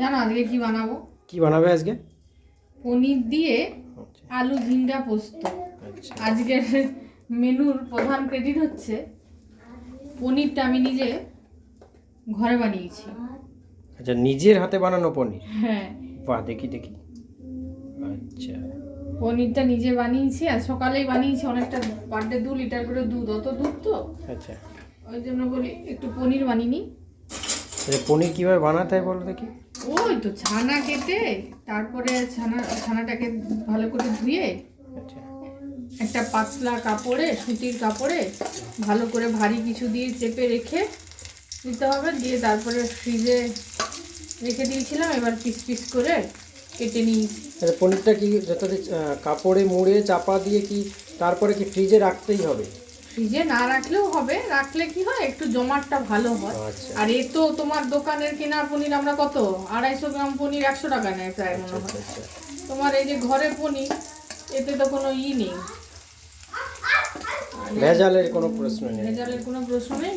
জানো আজকে কি বানাবো? কি বানাবে আজকে? পনির দিয়ে আচ্ছা। আলু ঝিঙ্গা পোস্ত। আচ্ছা। আজকের মেনুর প্রধান ক্রেডিট হচ্ছে পনিরটা আমি নিজে ঘরে বানিয়েছি। আচ্ছা নিজের হাতে বানানো পনির? হ্যাঁ। বাহ দেখি দেখি। আচ্ছা। পনিরটা নিজে বানিয়েছি আর সকালেই বানিয়েছি অনেকটা পার ডে দু লিটার করে দুধ অত দুধ তো? আচ্ছা। ওই জন্য বলি একটু পনির বানিনি আচ্ছা পনির কীভাবে বানাতে হয় বলো দেখি? ওই তো ছানা কেটে তারপরে ছানা ছানাটাকে ভালো করে ধুয়ে আচ্ছা। একটা পাতলা কাপড়ে সুতির কাপড়ে ভালো করে ভারী কিছু দিয়ে চেপে রেখে দিতে হবে দিয়ে তারপরে ফ্রিজে রেখে দিয়েছিলাম এবার পিস পিস করে কেটে নিয়েছি আচ্ছা পনিরটা কি যথাযথ কাপড়ে মুড়ে চাপা দিয়ে কি তারপরে কি ফ্রিজে রাখতেই হবে? ফ্রিজে না রাখলেও হবে রাখলে কি হয় একটু জমাটটা ভালো হয়। আচ্ছা। আর এ তো তোমার দোকানের কেনা পনির আমরা কত আড়াইশো গ্রাম পনির একশো টাকা নেয় প্রায় মনে হয়। আচ্ছা তোমার এই যে ঘরে পনির এতে তো কোনো ই নেই। ভেজালের কোনো প্রশ্ন নেই। ভেজালের কোনো প্রশ্ন নেই।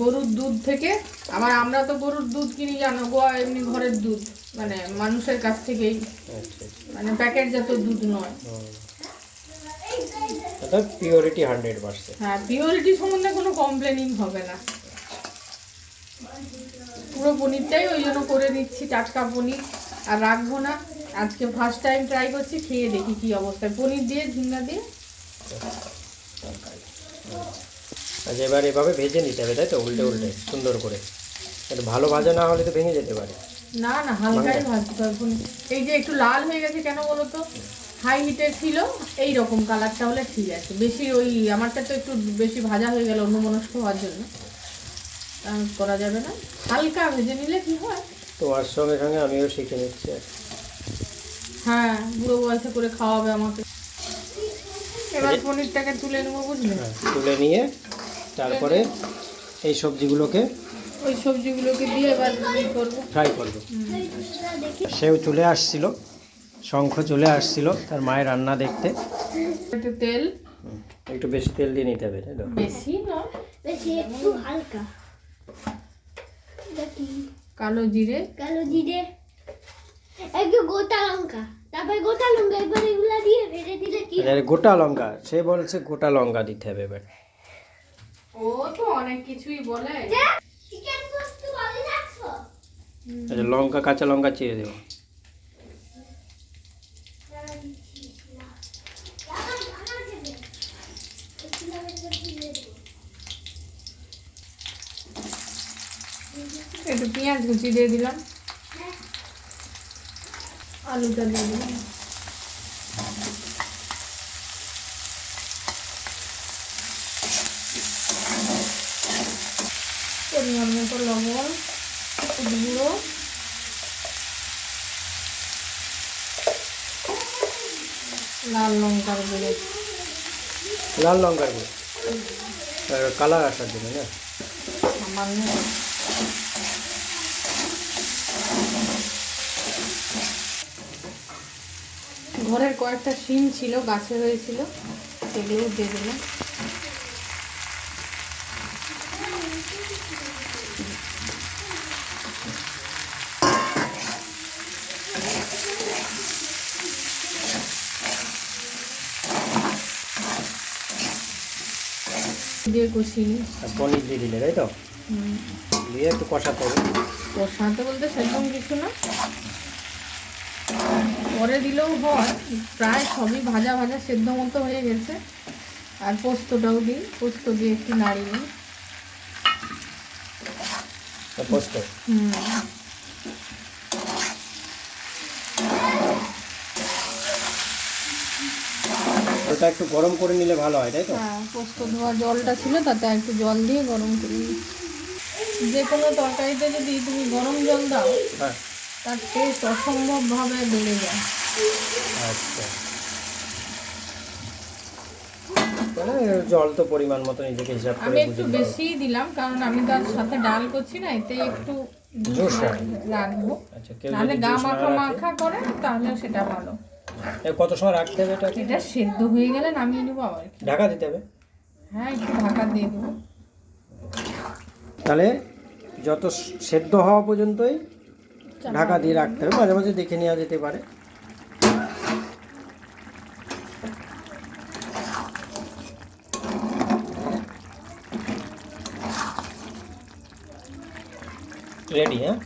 গরুর দুধ থেকে আবার আমরা তো গরুর দুধ কিনি জানো গো এমনি ঘরের দুধ মানে মানুষের কাছ থেকেই। আচ্ছা আচ্ছা। মানে প্যাকেটজাত দুধ নয়। অর্থাৎ পিওরিটি হান্ড্রেড পার্সেন্ট হ্যাঁ পিওরিটি সম্বন্ধে কোনো কমপ্লেনিং হবে না। পুরো পনিরটাই ওই জন্য করে দিচ্ছি টাটকা পনির। আর রাখব না। আজকে ফার্স্ট টাইম ট্রাই করছি খেয়ে দেখি কি অবস্থায় পনির দিয়ে ঝিঙ্গা দিয়ে? আচ্ছা এবার এভাবে ভেজে নিতে হবে তাই তো? উল্টে উল্টে সুন্দর করে। ভালো ভাজা না হলে তো ভেঙে যেতে পারে। না না হালকাই ভাজতে হবে এই যে একটু লাল হয়ে গেছে কেন বলো তো? হাই হিটে ছিল এই রকম কালারটা হলে ঠিক আছে। বেশি ওই আমারটা তো একটু বেশি ভাজা হয়ে গেল অন্যমনস্ক হওয়ার জন্য। করা যাবে না। হালকা ভেজে নিলে কি হয়? তোমার সঙ্গে সঙ্গে আমিও শিখে নিচ্ছি। হ্যাঁ বুড়ো বয়সে করে খাওয়াবে আমাকে। এবার পনিরটাকে তুলে নেব বুঝলে? হ্যাঁ, তুলে নিয়ে তারপরে এই সবজিগুলোকে ওই সবজিগুলোকে দিয়ে এবার ই করব। ফ্রাই করব। সেও চলে আসছিল। শঙ্খ চলে আসছিল তার মায়ের রান্না দেখতে। একটু তেল। একটু বেশি তেল দিয়ে নিতে হবে তাই তো? বেশি নয় বেশি একটু হালকা। কালো জিরে। কালো জিরে। একটু গোটা লঙ্কা। তারপরে গোটা লঙ্কা এবার এগুলা দিয়ে ভেজে দিলে কি আর গোটা লঙ্কা সে বলছে গোটা লঙ্কা দিতে হবে এবার। ও তো অনেক কিছুই বলে। চিকেন বলে রাখছো? আচ্ছা লঙ্কা কাঁচা লঙ্কা চিড়ে দেবো। একটু পেঁয়াজ কুচি দিয়ে দিলাম। আলুটা দিয়ে দিলাম। পরিমাণ মতো লবণ গুঁড়ো। লাল লঙ্কার গুঁড়ো। লাল লঙ্কার গুঁড়ো? কালার আসার জন্য না? ঘরের কয়েকটা শিম ছিল গাছে হয়েছিল সেগুলো দিয়ে দিলাম। দিয়ে কষিয়ে নিই। পনির দিয়ে দিলে তাই তো। দিয়ে একটু কষাতে হবে। কষাতে বলতে সেরকম কিছু না। পরে দিলেও হয় প্রায় সবই ভাজা ভাজা সেদ্ধ মতো হয়ে গেছে। আর পোস্তটাও দিই পোস্ত দিয়ে একটু নাড়িয়ে নিই। পোস্ত? হুম। ওটা একটু গরম করে নিলে ভালো হয় তাই তো? হ্যাঁ পোস্ত ধোয়া জলটা ছিল তাতে একটু জল দিয়ে গরম করে যে কোনো তরকারিতে যদি তুমি গরম জল দাও হ্যাঁ। তার টেস্ট অসম্ভবভাবে বেড়ে যায় আচ্ছা। মানে জল তো পরিমাণ মতো নিজেকে হিসাব আমি করে একটু দিতে হবে। বেশিই দিলাম কারণ আমি তার সাথে ডাল করছি না এতে একটু হয়। রাখব। আচ্ছা কেউ নাহলে গা মাখা মাখা করে তাহলে সেটা ভালো। কত সময় রাখতে হবে এটাকে? এটা সেদ্ধ হয়ে গেলে নামিয়ে নেব আবার কি ঢাকা দিতে হবে? হ্যাঁ একটু ঢাকা দিয়ে দেবো। তাহলে যত সেদ্ধ হওয়া পর্যন্তই ঢাকা দিয়ে রাখতে হবে মাঝে মাঝে দেখে নেওয়া যেতে পারে। রেডি হ্যাঁ?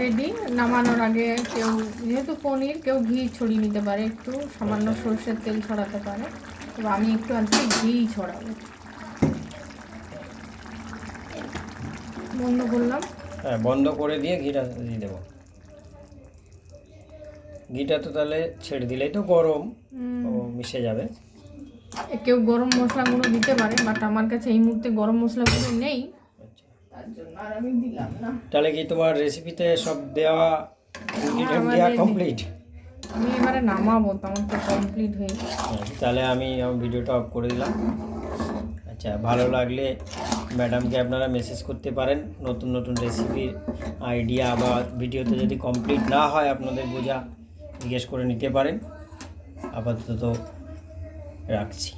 রেডি নামানোর আগে কেউ যেহেতু পনির কেউ ঘি ছড়িয়ে নিতে পারে একটু সামান্য সর্ষের তেল ছড়াতে পারে। তবে আমি একটু আজকে ঘি ছড়াবো। বন্ধ করলাম। হ্যাঁ বন্ধ করে দিয়ে ঘিটা দিয়ে দেবো। ঘিটা তো তাহলে ছেড়ে দিলেই তো গরম ও মিশে যাবে। কেউ গরম মশলাগুলো দিতে পারে বাট আমার কাছে এই মুহূর্তে গরম মশলাগুলো নেই। আচ্ছা। তার জন্য আর আমি দিলাম না। তাহলে কি তোমার রেসিপিতে সব দেওয়া দেওয়া কমপ্লিট আমি এবারে নামাবো তো আমার তো কমপ্লিট হয়ে তাহলে আমি ভিডিওটা অফ করে দিলাম। আচ্ছা ভালো লাগলে ম্যাডামকে আপনারা মেসেজ করতে পারেন। নতুন নতুন রেসিপির আইডিয়া বা ভিডিওতে যদি কমপ্লিট না হয় আপনাদের বোঝা, জিজ্ঞেস করে নিতে পারেন। আপাতত রাখছি।